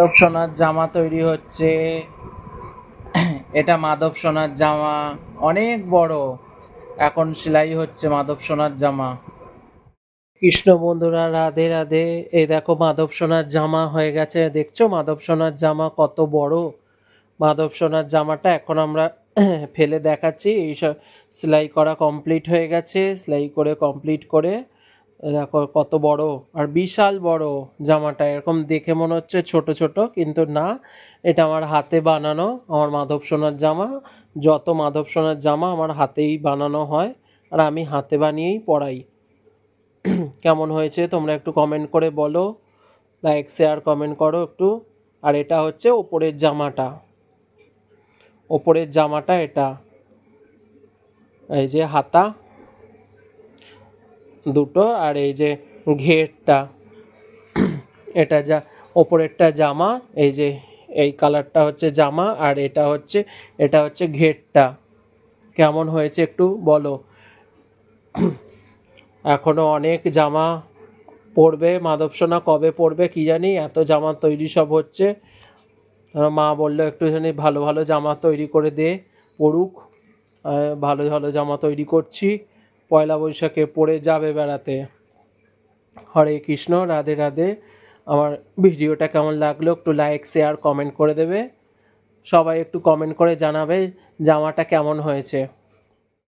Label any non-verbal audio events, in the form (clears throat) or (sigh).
মাধব সোনার জামা তৈরি হচ্ছে। এটা মাধব সোনার জামা অনেক বড়। এখন সেলাই হচ্ছে মাধব সোনার জামা। কৃষ্ণ বন্ধুরা, রাধে রাধে। এই দেখো মাধব সোনার জামা হয়ে গেছে। দেখছ মাধব সোনার জামা কত বড়? মাধব সোনার জামাটা এখন আমরা (clears throat) ফেলে দেখাচ্ছি। এইসব সেলাই করা কমপ্লিট হয়ে গেছে। সেলাই করে কমপ্লিট করে দেখো কত বড় আর বিশাল বড় জামাটা, এরকম দেখে মনে হচ্ছে ছোট ছোট, কিন্তু না, এটা আমার হাতে বানানো আমার মাধব সোনার জামা। যত মাধব সোনার জামা আমার হাতেই বানানো হয় আর আমি হাতে বানিয়েই পরাই (clears throat) কেমন হয়েছে তোমরা একটু কমেন্ট করে বলো লাইক শেয়ার কমেন্ট করো একটু। আর এটা হচ্ছে ওপরের জামাটা। ওপরের জামাটা এটা। এই যে হাতা। দুটো, আর এই যে ঘেরটা, এটা যা ওপরেরটা জামা, এই যে এই কালারটা হচ্ছে জামা, আর এটা হচ্ছে এটা হচ্ছে ঘেরটা। কেমন হয়েছে একটু বলো। এখনও অনেক জামা পরবে মাধবসোনা কবে পরবে কি জানি, এত জামা তৈরি সব হচ্ছে। মা বলল, একটুখানি ভালো ভালো জামা তৈরি করে দে, পড়ুক। ভালো ভালো জামা তৈরি করছি। পয়লা বৈশাখে পড়ে যাবে বেড়াতে। হরে কৃষ্ণ, রাধে রাধে। আমার ভিডিওটা কেমন লাগল একটু লাইক শেয়ার কমেন্ট করে দেবে। সবাই একটু কমেন্ট করে জানাবে জামাটা কেমন হয়েছে।